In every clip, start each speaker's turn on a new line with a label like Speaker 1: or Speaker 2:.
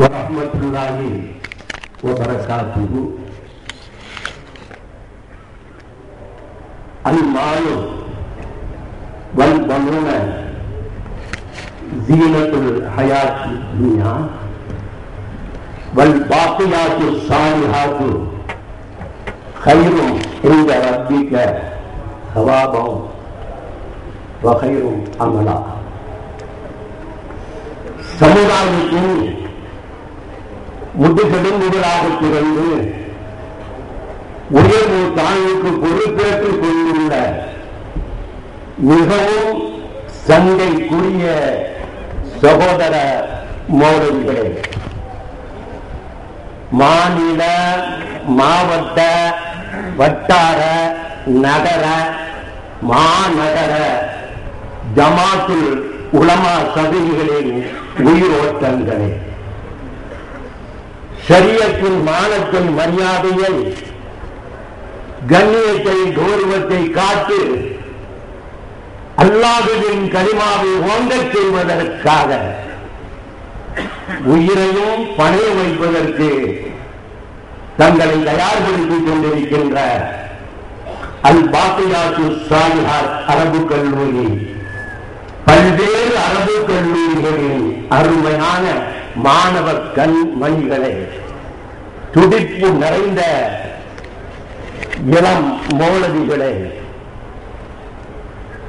Speaker 1: ورحمة الله وبركاته المال والبنون زينة الحياة الدنيا والباقيات الصالحات خير عند ربك ثوابا وخير عملا சமுதாயத்தின் முதலாக திறந்து உயர்வு தாழ்வுக்கு பொறுப்பேற்றுக் கொண்டுள்ள மிகவும் சந்தைக்குரிய சகோதர மோதல்களே மாநில மாவட்ட வட்டார நகர மாநகர ஜமாத்துல் உலமா சபைகளின் உயிரோட்டங்களே. சரியத்தின் மானத்தின் மரியாதையை கண்ணியத்தை கௌரவத்தை காத்து அல்லாததின் கரிமாவை ஓங்கச் செய்வதற்காக உயிரையும் பணைய வைப்பதற்கு தங்களை தயார்படுத்திக் கொண்டிருக்கின்ற அல் பாத்தியாசு சாலிஹாத் அரபு கல்லூரி. பல்வேறு அரபு கல்லூரிகளின் அருமையான மாணவ கண்மணிகளை துடிப்பு நிறைந்த இளம் மௌலவிகளே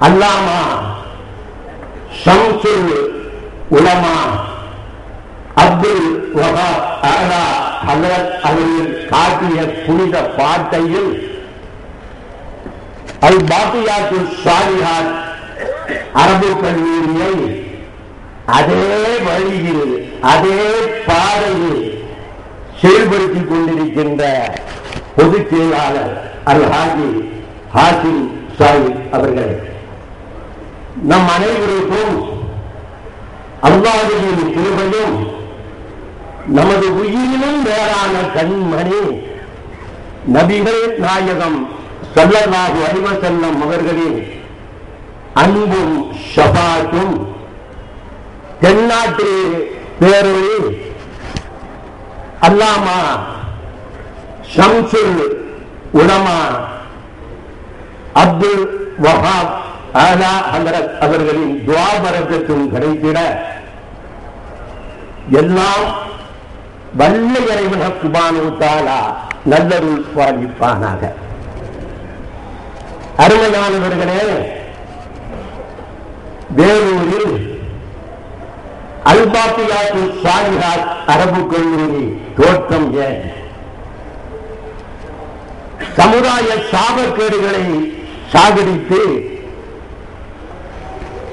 Speaker 1: அல்லாமா சம்சுல் உலமா அப்துல் வகா அலா ஹலரத் அவர்கள் காட்டிய புனித பாட்டையில் அல் பாத்தியாத்து சாலிஹாத் அரபு கல்லூரியை அதே வழியில் அதே பாதையில் செயல்படுத்திக் கொண்டிருக்கின்ற பொதுச் செயலாளர் அல் ஹாஜி ஹாசிம் சாஹிப் அவர்கள். நம் அனைவருக்கும் அல்லாஹுவின் கிருபையும் நமது உயிரினும் வேறான கண்மணி நபிகள் நாயகம் சல்லல்லாஹு அலிவசல்லம் அவர்களின் அன்பும் ஷபாட்டும் தென்னாட்டிலே பேரு அல்லாமா ஷம்சுல் உலமா அப்துல் வஹாப் ஆலா ஹலரத் அவர்களின் துவாபரத்துக்கும் கிடைத்திட எல்லாம் வல்ல இறைவன குபானு தாலா நல்லருள் பாதிப்பானாக அருமையானவர்களே வேலூரில் அல்பாத்தியாத்து சாலிஹாத் அரபு கொள்கை தோற்றம் ஏன்? சமுதாய சாபக்கேடுகளை சாகடித்து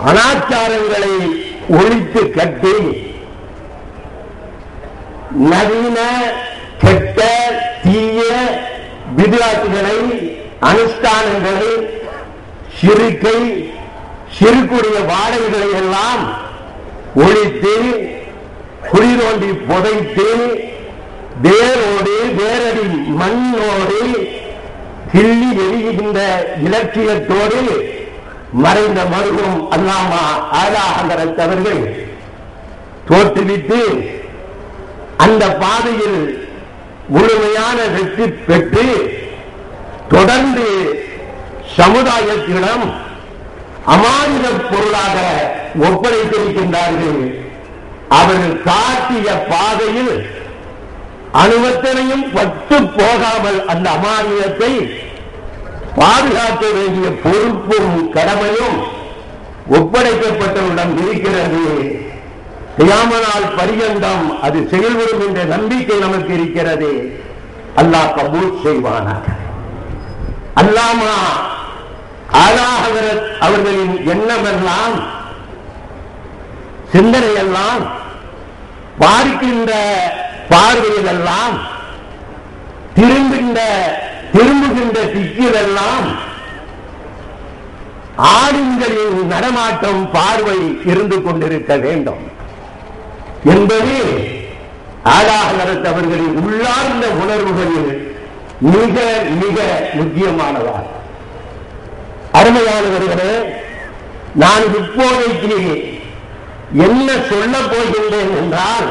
Speaker 1: அனாச்சாரங்களை ஒழித்து கட்டி நவீன கெட்ட தீய விதியாட்டுகளை அனுஷ்டானங்களை சிறுக்கை சிறுக்குடைய வாடகைகளை எல்லாம் ஒழித்து குழி தோண்டி புதைத்து வேரோடு வேரடி மண்ணோடு கிள்ளி எரிகின்ற இலக்கியத்தோடு மறைந்த மருகும் அல்லாமா ஆலாஹரத் அவர்கள் தோற்றுவித்து அந்த பாதையில் முழுமையான வெற்றி பெற்று தொடர்ந்து சமுதாயத்திடம் அமானித பொருளாக ஒப்படைத்திருக்கின்றார்கள். அவர்கள் காட்டிய பாதையில் அனுமத்தனையும் பட்டு போகாமல் அந்த அமானியத்தை பாதுகாக்க வேண்டிய பொறுப்பும் கடமையும் ஒப்படைக்கப்பட்டவரிடம் இருக்கிறது. செய்யாமனால் பரியந்தம் அது செயல்படும் என்ற நம்பிக்கை நமக்கு இருக்கிறது. அல்லாஹ் கபூல் செய்வானாக. அல்லாமா ஆலாஹரத் அவர்களின் எண்ணமெல்லாம் சிந்தனையெல்லாம் பார்க்கின்ற பார்வையிலெல்லாம் திரும்புகின்ற திரும்புகின்ற திக்கிலெல்லாம் ஆடுங்களின் நடமாட்டம் பார்வை இருந்து கொண்டிருக்க வேண்டும். என்பது ஆலாஹரத் அவர்களின் உள்ளார்ந்த உணர்வுகளில் மிக மிக முக்கியமானதாகும். அருமையானவர்களே நான் இப்போதைக்கு என்ன சொல்ல போகின்றேன் என்றால்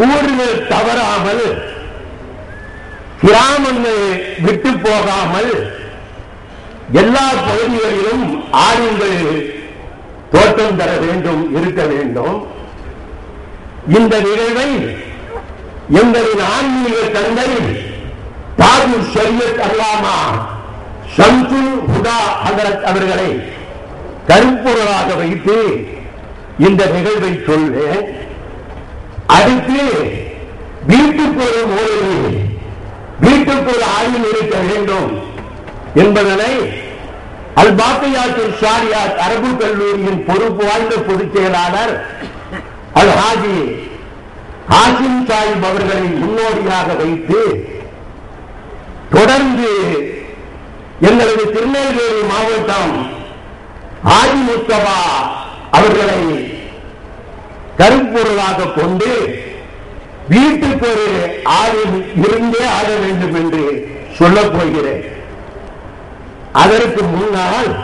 Speaker 1: ஊர்கள் தவறாமல் கிராமங்கள் விட்டு போகாமல் எல்லா பகுதிகளிலும் ஆளுங்கள் தோட்டம் தர வேண்டும் இருக்க வேண்டும். இந்த நிகழ்வை எங்களின் ஆன்மீக தந்தை தாஜு சரியத் அல்லாமா ஷம்சுல் ஹுதா அவர்களை கருப்பொருளாக வைத்து இந்த நிகழ்வை சொல்வேன். அடுத்து வீட்டுக்கு ஒரு மோதல் வீட்டுக்கு ஒரு இருக்க வேண்டும் என்பதனை அல் பாக்கையாத்தில் அரபு கல்லூரியின் பொறுப்பு வாய்ந்த பொதுச் செயலாளர் அல் ஹாஜி ஹாசிம் சாஹிப் அவர்களை முன்னோடியாக வைத்து தொடர்ந்து எங்களது திருநெல்வேலி மாவட்டம் ஆதி அவர்களை கருப்பொருளாக கொண்டு வீட்டுக்கு ஒரு ஆளும் இருந்தே ஆக வேண்டும் என்று சொல்லப் போகிறேன். அதற்கு முன்னால்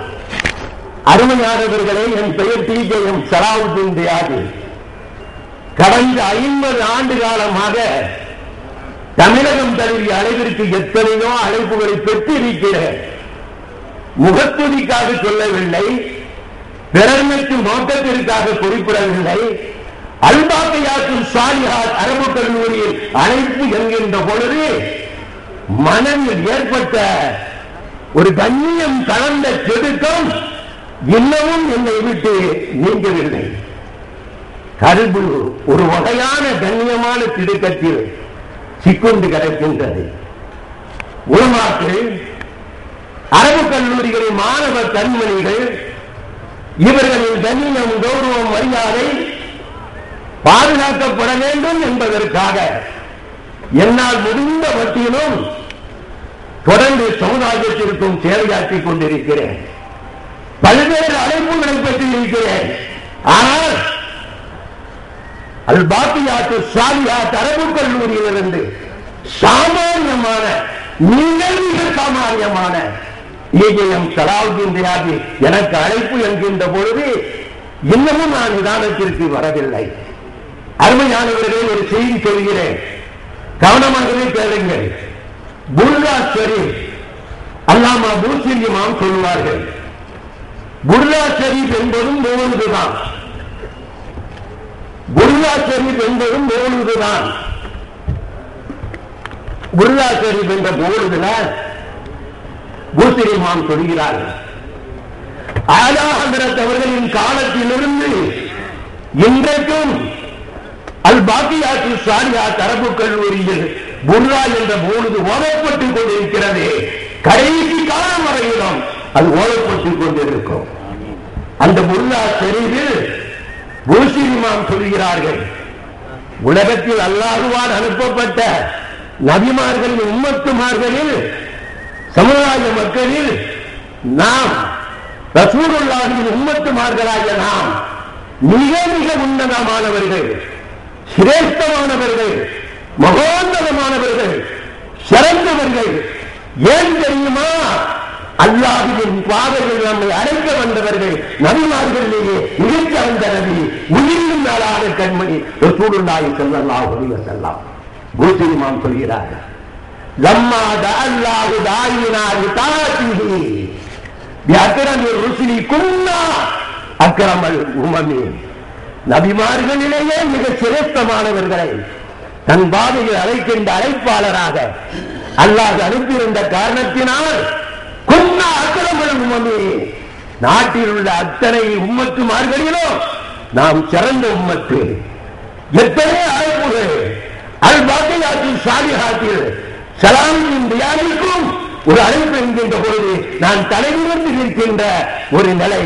Speaker 1: அருமையானவர்களே என் பெயர் டி. கே. எம். சலாவுddin தியாகி. கடந்த ஐம்பது ஆண்டு காலமாக தமிழகம் தழுவிய அளவிற்கு எத்தனையோ அழைப்புகளை பெற்றிருக்கிறேன். முகத்துதிக்காக சொல்லவில்லை பிறர்மைக்கு நோக்கத்திற்காக குறிப்பிடவில்லை அல்பாக்கையாற்றும் சாலிஹாத் அரபு கல்லூரியில் அழைப்பு என்கின்ற பொழுது மனதில் ஏற்பட்ட ஒரு கண்ணியம் கலந்த செதுக்கம் இன்னமும் என்னை விட்டு நீங்கவில்லை. கல்பு ஒரு வகையான கண்ணியமான திடுக்கத்தில் சிக்கொண்டு கிடக்கின்றது. உலமாக்கள் அரபு கல்லூரிகளின் மாணவ கண்மணிகள் இவர்களின் கண்ணியம் கௌரவம் மரியாதை பாதுகாக்கப்பட வேண்டும் என்பதற்காக என்னால் முடிந்த மத்தியிலும் தொடர்ந்து சமுதாயத்திற்கும் சேவையாற்றிக் கொண்டிருக்கிறேன். பல்வேறு அழைப்புகளை பெற்றிருக்கிறேன். ஆனால் அல் பாத்தியாத்து சாலியாத் அரபு கல்லூரியிலிருந்து சாமானியமான மிக மிக சாமானியமான ஈஜயம் சலாவுதீன் தியாகி எனக்கு அழைப்பு என்கின்ற பொழுது இன்னமும் நான் நிதானத்திற்கு வரவில்லை. அருமையானவர்களே ஒரு செய்தி சொல்கிறேன். கவனமாகவே கேளுங்கள். புர்லா ஷரீப் அல்லாமா பூசிரியமாம் சொல்வார்கள் புர்லா ஷரீப் என்பதும் மூணுதான் புர்லா ஷரீப் என்பதும் மூணுதான் புர்லா ஷரீப் என்ற பொழுதுல பூசிரியமாம் சொல்கிறார்கள் ஆலா அவர்களின் காலத்திலிருந்து இன்றைக்கும் அல் பாக்கியாத்து சாரியா தரப்பு கல்லூரியில் புர்ரா என்ற பொழுது ஓதப்பட்டுக் கொண்டிருக்கிறது. கடைசி காலம் வரையிலும் அது ஓதப்பட்டுக் கொண்டிருக்கும். அந்த புர்ரா தெரிவில் பூசிரிமாம் சொல்கிறார்கள். உலகத்தில் அல்லாஹுவால் அனுப்பப்பட்ட நபிமார்களின் உம்மத்துமார்களில் சமுதாய மக்களில் நாம் உண்மத்து உம்மத்துமார்களாகிய நாம் மிக மிக உன்னதமானவர்கள் சிரேஷ்டமானவர்கள் மகோன்னதமானவர்கள் சிறந்தவர்கள். ஏன் தெரியுமா? அல்லாஹுவின் பாதையில் நம்மை அடைக்க வந்தவர்கள் நபிமார்களிலேயே மிகச் சிறந்த நபி உயிரின் நாளாக கண்மணி ரசூலுல்லாஹி ஸல்லல்லாஹு அலைஹி வஸல்லம். குருசிமான் சொல்கிறார்கள் லம்மா தஅல்லாஹு தாயினா லிதாத்திஹி பிஅக்ரமி குன்னா அக்ரமல் உமமி. நபிமார்களிலேயே மிக சிரேஷ்டமானவர்களை தன் பாதையில் அழைக்கின்ற அழைப்பாளராக அல்லாஹ் அனுப்பியிருந்த காரணத்தினால் குன்னா அக்கிரமல் உமமே. நாட்டில் உள்ள அத்தனை உம்மத்துமார்களிலும் நாம் சிறந்த உம்மத்து. எத்தனை அழைப்புகள். அல் பாக்கையாற்றில் சாலிஹாத்தில் சலாமின் தியானிக்கும் ஒரு அழைப்பு என்கின்ற பொழுது நான் தலைநிமிர்ந்து நிற்கின்ற ஒரு நிலை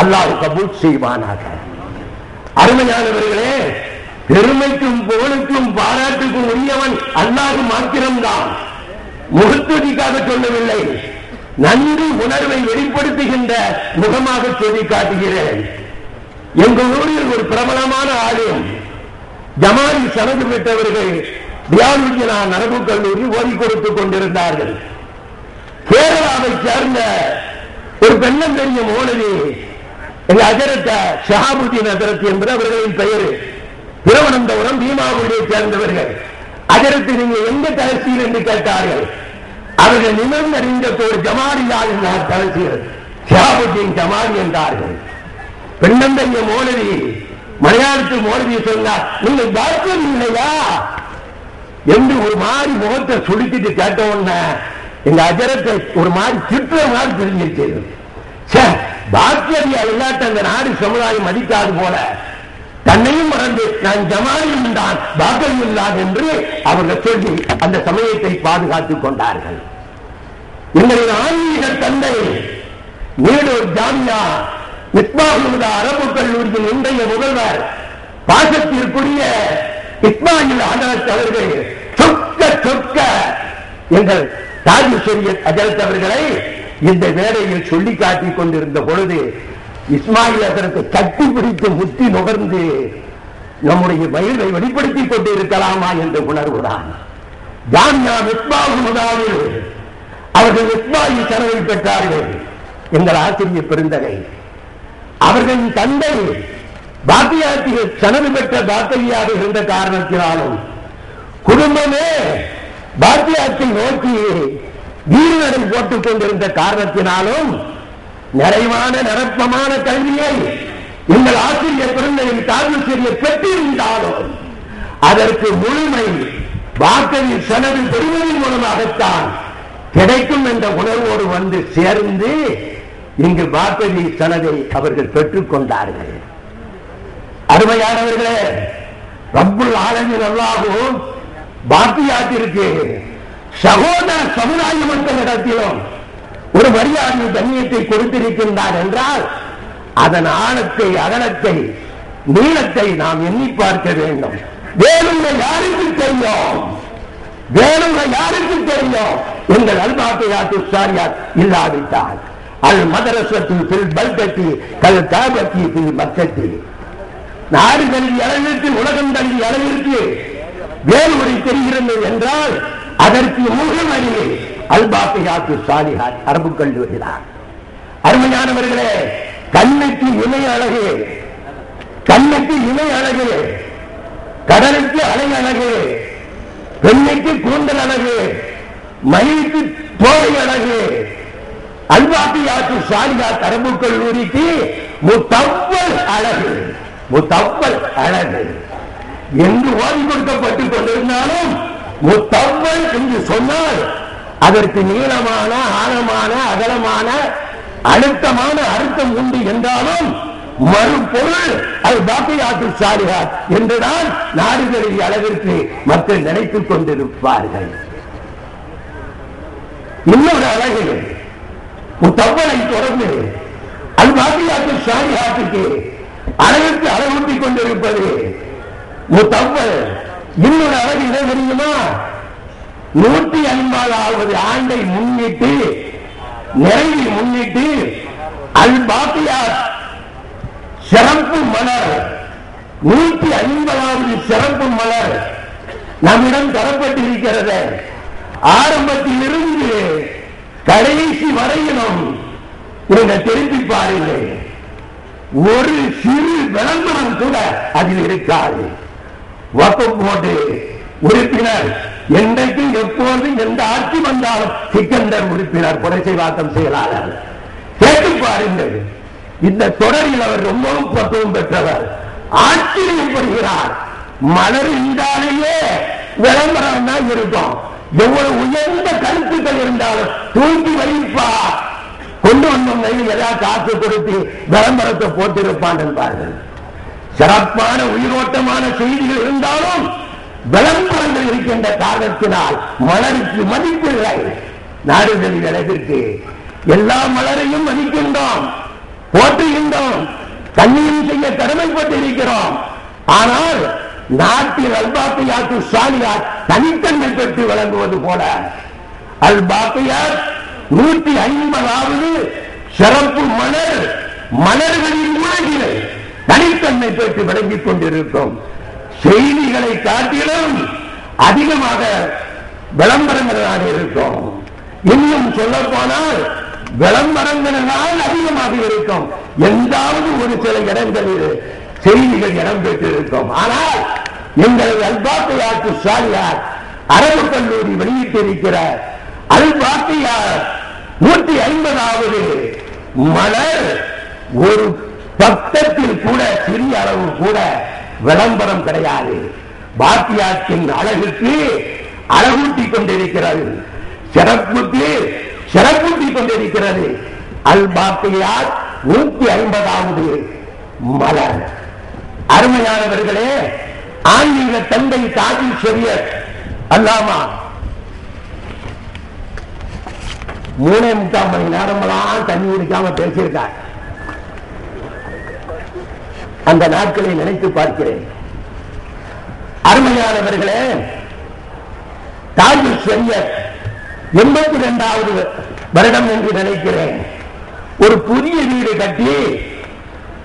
Speaker 1: அல்லாஹ் கபூல் செய்வானாக. அருமையானவர்களே பெருமைக்கும் புகழுக்கும் பாராட்டுக்கும் உரியவன் அல்லாஹ் மாத்திரம்தான். முகத்துதிக்காக சொல்லவில்லை நன்றி உணர்வை வெளிப்படுத்துகின்ற முகமாக சொல்லி காட்டுகிறேன். எங்கள் ஊரில் ஒரு பிரபலமான ஆலயம் ஜமாலி சனது பெற்றவர்கள் தியானுஜனா நரபு கல்லூரி ஓதி கொடுத்துக் கொண்டிருந்தார்கள். கேரளாவை சேர்ந்த ஒரு பெண்ணம் பெரிய மோனதி எங்க அஜரத்த ஷஹாபுதீன் அஜரத் என்பது அவர்களின் பெயர். திருவனந்தபுரம் பீமாபுரியை சேர்ந்தவர்கள். அதற்கு நீங்க எங்க தகசியில் என்று கேட்டார்கள்? அவர்கள் நிமிர்ந்தறிந்ததோடு ஜமாலியால் என்றார் தகசியர் ஷியாபுத்தீன் ஜமாரி என்றார்கள். பெண்ணந்தைய மோனதி மலையாளத்து மோனதி சொன்னார் நீங்கள் பார்க்கவில்லையா? இல்லையா என்று ஒரு மாதிரி முகத்தை சுடுக்கிட்டு கேட்ட உடனே எங்க அஜரத்தை ஒரு மாதிரி திட்டுற மாதிரி தெரிஞ்சிருச்சு ச்சே, பாக்கியடியா இல்லாட்ட அந்த நாடு சமுதாயம் மதிக்காது போல. தன்னையும் மறந்து நான் ஜமாலியும் தான் பாக்கியம் தான் என்று அவர்கள் சொல்லி அந்த சமயத்தை பாதுகாத்துக் கொண்டார்கள். எங்களின் ஆன்மீக தந்தை நீடூர் ஜாமியா இஸ்மாயிலுதா அரபு கல்லூரியின் இன்றைய முதல்வர் பாசத்திற்குரிய இஸ்மாயில் ஆதரத் அவர்கள் சொக்க சொக்க எங்கள் தாஜுசரியத் அஜரத் அவர்களை இந்த வேலையில் சொல்லி காட்டிக் கொண்டிருந்த பொழுது இஸ்மாயில் அதற்கு கட்டி பிடித்து முத்தி நுகர்ந்து நம்முடைய மயிலை வெளிப்படுத்திக் கொண்டு இருக்கலாமா என்று உணர்வுதான். ஜாமியா மிஸ்பாகுமுதாவில் அவர்கள் இஸ்மாயில் செலவில் பெற்றார்கள். எங்கள் ஆசிரியர் பெருந்தகை. அவர்களின் தந்தை பாத்தியாத்திகள் சனது பெற்ற பாக்கியாக இருந்த காரணத்தினாலும் குடும்பமே பாத்தியாத்தை நோக்கி வீரநடை போட்டுக் கொண்டிருந்த காரணத்தினாலும் நிறைவான நிரப்பமான கல்வியை எங்கள் ஆசிரியர் பிறந்ததில் செய்ய பெற்றிருந்தாலும் அதற்கு முழுமை வாக்கவி சனது பெறுவதன் மூலமாகத்தான் கிடைக்கும் என்ற உணர்வோடு வந்து சேர்ந்து இங்கு வாக்கவி சனதை அவர்கள் பெற்றுக் கொண்டார்கள். அருமையானவர்களே ரப்புல் ஆலமின் அல்லாஹும் பாக்கியாத்திற்கு சகோதர சமுதாய மக்களிடத்திலும் ஒரு மரியாதை தண்ணியத்தை கொடுத்திருக்கின்றார் என்றால் அதன் ஆழத்தை அகலத்தை நீளத்தை நாம் எண்ணி பார்க்க வேண்டும். வேணுங்க யாருக்கு தெரியும்? வேணுங்க யாருக்கு தெரியும்? எங்கள் அல்பாத்தையாத்து சாரியார் இல்லாவிட்டால். அல் மதரசத்தில் பில் பல்கட்டி கல் காபத்தி பில் மக்கத்தில் நாடு தழுவி அளவிற்கு உலகம் தழுவி அளவிற்கு வேறுமுறை தெரிகிறது என்றால் அதற்கு முகமணி அல்பாத்தையாத்து சாலிஹார் அரபு கல்லூரிதான் அருமையானவர்களே கண்ணுக்கு இணை அழகு கண்ணுக்கு இணை அழகு கடலுக்கு அலை அழகு பெண்ணுக்கு கூந்தல் அழகு மயிலுக்கு தோலை அழகு அல்வாத்தியாத்து சாலியா அரபு கல்லூரிக்கு முத்தவ்வல் அழகு. முத்தவ்வல் அழகு. என்று ஓதி கொடுக்கப்பட்டுக் கொண்டிருந்தாலும் முத்தவ்வல் என்று சொன்னால் அதற்கு நீளமான ஆழமான அகலமான அழுத்தமான அர்த்தம் உண்டு என்றாலும் மறுபொருள் அது பாக்கியாத்து சாலிகார் என்றுதான் நாடுகளின் அளவிற்கு மக்கள் நினைத்துக் கொண்டிருப்பார்கள். இன்னொரு அழகு முத்தவ்வலை தொடர்ந்து அது பாக்கியாத்து சாலிகாத்துக்கு அழகுக்கு அளவூட்டிக் கொண்டிருப்பது. முத்தவ்வல் இன்னொரு அழகு இடம் தெரியுமா? நூற்றி ஐம்பதாவது ஆண்டை முன்னிட்டு நிறைவை முன்னிட்டு அல் பாப்பியார் சிறப்பு மலர் நூற்றி ஐம்பதாவது சிறப்பு மலர் நம்மிடம் தரப்பட்டிருக்கிறது. ஆரம்பத்திலிருந்து கடைசி வரையிலும் நீங்க திருப்பி பாருங்கள் ஒரு சிறு விளம்பரம் கூட அதில் இருக்காது. வக்கம் போட்டு உறுப்பினர் என்றைக்கு எப்போது எந்த ஆட்சி வந்தாலும் சிக்கந்தர் உறுப்பினர் புரட்சி வாக்கம் செயலாளர் கேட்டு பாருங்கள் இந்த தொடரில் அவர் ரொம்பவும் பக்குவம் பெற்றவர். ஆச்சரியப்படுகிறார் மலர் இருந்தாலேயே விளம்பரம் தான் இருக்கும். எவ்வளவு உயர்ந்த கருத்துக்கள் இருந்தாலும் தூக்கி வழி கொண்டு வந்தவங்க ஏதாவது காசு கொடுத்து விளம்பரத்தை போட்டிருப்பான் என்பார்கள். சிறப்பான உயிரோட்டமான செய்திகள் இருந்தாலும் விளம்பரங்கள் இருக்கின்ற காரணத்தினால் மலருக்கு மதிப்பில்லை நாடுகளின் அளவிற்கு எல்லா மலரையும் மதிக்கின்றோம் போற்றுகின்றோம் கண்ணியும் செய்ய கடமைப்பட்டிருக்கிறோம். ஆனால் நாட்டில் அல்பாப்பியாத்து சாலியார் தனித்தன்மை பெற்று வழங்குவது போல. அல்பாப்பையார் நூற்றி ஐம்பதாவது சிறப்பு மலர் மலர்களின் உலகிலே தனித்தன்மை பெற்று விளங்கிக் கொண்டிருக்கும் செய்திகளை காட்டிலும் அதிகமாக விளம்பரங்களாக இருக்கும் இன்னும் சொல்ல போனால் விளம்பரங்களால் அதிகமாக இருக்கும். எந்தாவது ஒரு சில இடங்களில் செய்திகள் இடம்பெற்றிருக்கும் ஆனால் எங்களது அல்பாக்கையாற்று சாலியார் அரபு கல்லூரி வெளியிட்டிருக்கிற அல்பாக்கையார் நூற்றி ஐம்பதாவது மலர் ஒரு பக்கத்தில் கூட சிறிய அளவு கூட விளம்பரம் கிடையாது. பாக்கியாற்றின் அழகுக்கு அழகூட்டி கொண்டிருக்கிறது. சிறப்புக்கு சிறப்பூட்டி கொண்டிருக்கிறது. அல் பாத்தியார் நூத்தி ஐம்பதாவது மலர். அருமையானவர்களே ஆன்மீக தந்தை தாஜி செவியர் அல்லாமா மூணே முக்கால் மணி நேரமெல்லாம் தண்ணி குடிக்காம பேசியிருக்கார். அந்த நாட்களை நினைத்து பார்க்கிறேன். அருமையானவர்களே தாஜி ஷரியர் எண்பத்தி இரண்டாவது வருடம் என்று நினைக்கிறேன். ஒரு புதிய வீடு கட்டி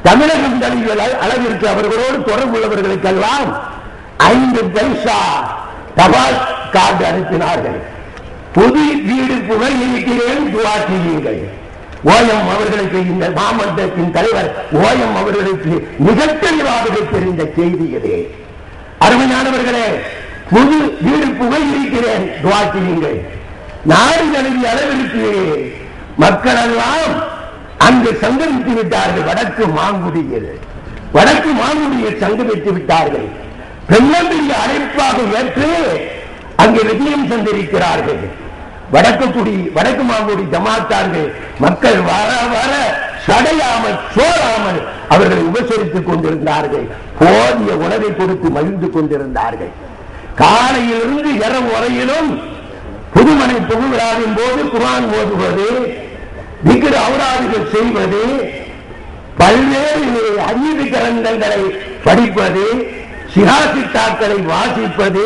Speaker 1: தமிழகம் தழுவிய அளவிற்கு அவர்களோடு தொடர்புள்ளவர்களுக்கெல்லாம் ஐந்து பைசா தபால் கார்டு அனுப்பினார்கள். புது வீடு புகழ் இருக்கிறேன் துவா செய்யுங்கள். ஓயம் அவர்களுக்கு இந்த மாமன்றத்தின் தலைவர் ஓயம் அவர்களுக்கு மிக தெளிவாக தெரிந்த செய்தி இது. அருமையானவர்களே புது வீடு புகழ் இருக்கிறேன் துவா செய்யுங்கள். நாடு தழுவிய அளவிற்கு மக்கள் எல்லாம் அங்கு சங்கமித்து விட்டார்கள் வடக்கு மாங்குடியில். வடக்கு மாங்குடியில் சங்கமித்து விட்டார்கள். பெண்ணம்பிரிய அழைப்பாக ஏற்று அங்கே விஜயம் சந்திருக்கிறார்கள் வடக்கு குடி வடக்கு மாங்குடி ஜமாத்தார்கள் மக்கள் வர வர சடையாமல் சோறாமல் அவர்களை உபசரித்துக் கொண்டிருந்தார்கள். போதிய உணவை கொடுத்து மகிழ்ந்து கொண்டிருந்தார்கள். காலையிலிருந்து இரவு வரையிலும் புதுமனை புகுவிழாவின் போது குரான் ஓதுவது விக்கிர அவராதிகள் செய்வது பல்வேறு அறிவு கிரந்தங்களை படிப்பது சிகாசித்தாக்களை வாசிப்பது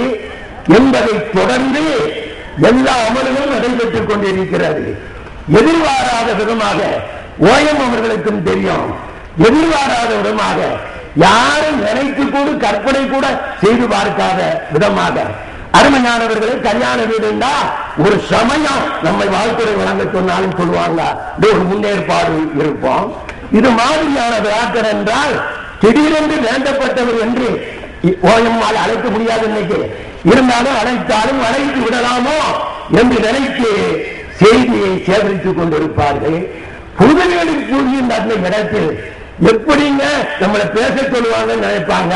Speaker 1: என்பதை தொடர்ந்து எல்லா அமல்களும் நடைபெற்றுக் கொண்டிருக்கிறது. எதிர்பாராத விதமாக ஓயம் அவர்களுக்கும் தெரியும். எதிர்பாராத விதமாக யாரும் நினைத்து கூட கற்பனை கூட செய்து பார்க்காத விதமாக. அருமையானவர்களே கல்யாண வீடுண்டா ஒரு சமயம் நம்மை வாழ்த்துறை வழங்க சொன்னாலும் சொல்லுவாங்க. ஒரு முன்னேற்பாடு இருப்போம். இது மாதிரியான விழாக்கள் என்றால் திடீரென்று வேண்டப்பட்டவர் என்று ஓயம்மால் அழைக்க முடியாது இன்னைக்கு. இருந்தாலும் அழைத்தாலும் அழைத்து விடலாமோ என்று நினைத்து செய்தியை சேகரித்துக் கொண்டிருப்பார்கள். புதுவேடு கூறுகின்ற அந்த இடத்தில் எப்படிங்க நம்மளை பேச சொல்லுவாங்கன்னு நினைப்பாங்க?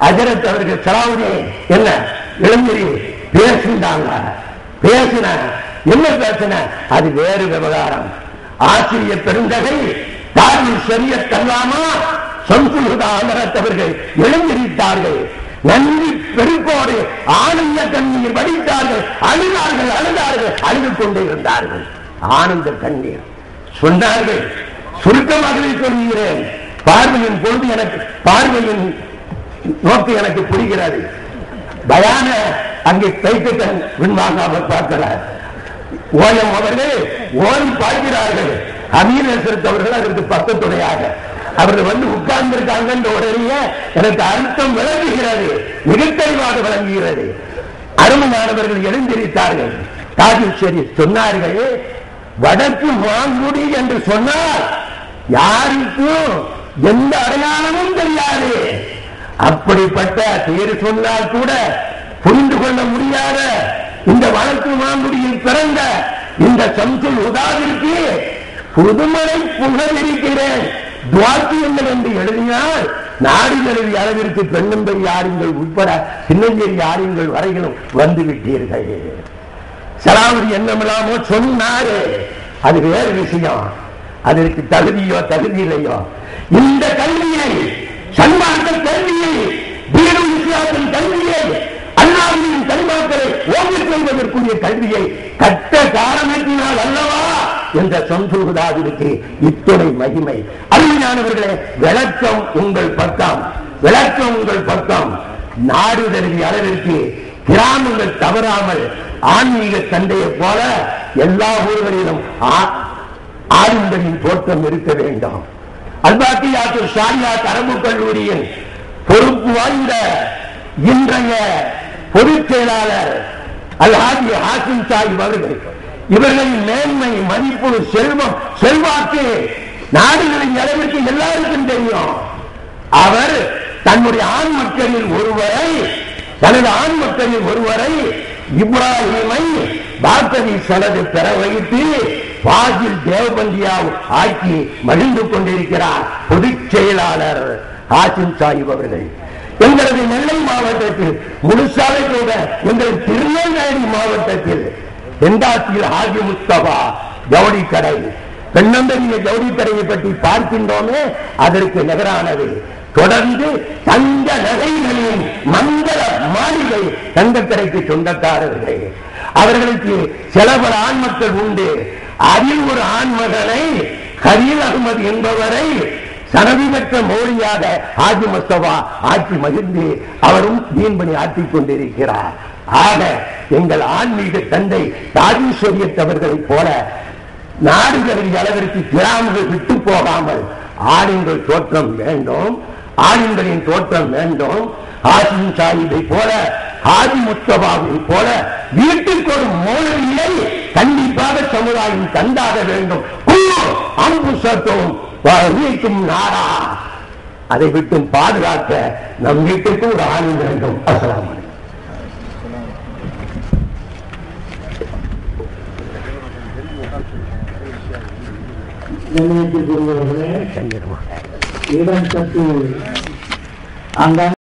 Speaker 1: அஜரத் அவர்கள் சலாவுதே என்ன இளைஞரி பேசினாங்க. பேசின என்ன பேசின? அது வேறு விவகாரம். ஆசிரியர் பெருந்தகை தாரில் சரிய தல்லாமா சம்சுதாமரத்தவர்கள் எழுந்திருத்தார்கள் நன்றி பெருக்கோடு ஆனந்த கண்ணீர் வடித்தார்கள். அழுதார்கள் அழுதார்கள் அழுது கொண்டே இருந்தார்கள். ஆனந்த கண்ணீர். சொன்னார்கள் சுருக்கமாகவே சொல்கிறேன். பார்வையின் பொழுது எனக்கு பார்வையின் நோக்கு எனக்கு புரிகிறது. பயான அங்கே கைத்தன் பின்வாங்காமல் பார்க்கிறார். ஓயம் அவர்கள் ஓடி பார்க்கிறார்கள். அமீரேசரத் அவர்கள் அதற்கு பக்கத்துடையாக அவர்கள் வந்து உட்கார்ந்து இருக்காங்க உடனே எனக்கு அர்த்தம் விளங்குகிறது. மிகத்தெளிவாக விளங்குகிறது. அருமையானவர்கள் எழுந்திருத்தார்கள் தாஜேஸ்வரி சொன்னார்கள் வடக்கு மாங்குடி என்று சொன்னால் யாருக்கும் எந்த அடையாளமும் தெரியாது. அப்படிப்பட்ட பேர் சொன்னால் கூட புரிந்து கொள்ள முடியாத இந்த வழக்கு மாங்குடியில் பிறந்த இந்த சம்சுல் உதாவிற்கு புதுமலை புகழிருக்கிறேன் துவாக்கியங்கள் என்று எழுதினால் நாடு தழுவி அளவிற்கு பெண்ணம்பெரி யாருங்கள் உட்பட சின்னஞ்சேரி யாருங்கள் வரையிலும் வந்து விட்டீர்கள் சலாவதி என்னமில்லாமோ சொன்னாரு. அது வேறு விஷயம். அதற்கு தகுதியோ தகுதி இல்லையோ இந்த கல்வியை சன்மார்க்க கல்வியை வீடு இஸ்லாத்தின் கல்வியை அண்ணாவின் தனிமாக்களை ஓங்கச் செய்வதற்குரிய கல்வியை கட்ட காரணத்தினால் அல்லவா? என்ற சொந்தூதாவிற்கு இத்துணை மகிமை. அருமையானவர்களே விளக்கம் உங்கள் பக்கம். விளக்கம் உங்கள் பக்கம். நாடு தழுவிய அளவிற்கு கிராமங்கள் தவறாமல் ஆன்மீக சண்டையை போல எல்லா ஊர்களிலும் ஆ- தோற்றம் இருக்க வேண்டும். அல்பாத்தியாத்து ஷாரியா அரபு கல்லூரியின் பொறுப்பு வாய்ந்த இன்றைய பொதுச் செயலாளர் அல்ஹாஜி ஹாசிம் சாஹிப் அவர்கள் இவர்களின் மேன்மை மதிப்பு செல்வம் செல்வாக்கு நாடுகளின் அளவிற்கு எல்லாருக்கும் தெரியும். அவர் தன்னுடைய ஆண் மக்களில் ஒருவரை தனது ஆண் மக்களில் ஒருவரை இப்ராஹிமை பாக்கரி சனது பெற வைத்து வாஜில் தேவபந்தியா ஆக்கி மகிழ்ந்து கொண்டிருக்கிறார். பொதுச் செயலாளர் ஆசிம் சாஹிப் அவர்கள். எங்களது நெல்லை மாவட்டத்தில் முழுசாலை கூட எங்கள் திருநெல்வேலி மாவட்டத்தில் தென்காசியில் ஹாஜி முஸ்தபா? ஜவுளி கடை. பெண்ணந்தரிய ஜவுளி கடையை பற்றி பார்க்கின்றோமே அதற்கு நிகரானது. தொடர்ந்து தங்க நகைகளின் மங்கள மாளிகை தங்கக்கடைக்கு சொந்தக்காரர்கள். அவர்களுக்கு சில பல ஆண்மக்கள் உண்டு. அதில் ஒரு ஆண்மகனை கரீல் அகமது என்பவரை சனவி பெற்ற மோடியாக ஆஜி மஸ்தவா ஆட்சி மகிழ்ந்து அவரும் தீன்பணி ஆற்றிக் கொண்டிருக்கிறார். ஆக எங்கள் ஆன்மீக தந்தை தாஜீஸ்வரியத்தவர்களைப் போல நாடுகளின் அளவிற்கு கிராமங்கள் விட்டு போகாமல் ஆடுங்கள் தோற்றம் வேண்டும் ஆடுங்களின் தோற்றம் வேண்டும். ஆசின் சாஹிபை போல ஆதி முத்தபாவை போல வீட்டுக்கு ஒரு மோதலியை கண்டிப்பாக சமுதாயம் தந்தாக வேண்டும். அன்பு சத்தம் வீட்டும் நாடா. அதை விட்டும் பாதுகாக்க நம் வீட்டுக்கு ஒரு ஆணி வேண்டும். அசலாமலை அலைக்கும்
Speaker 2: இடம் சற்று அங்காங்க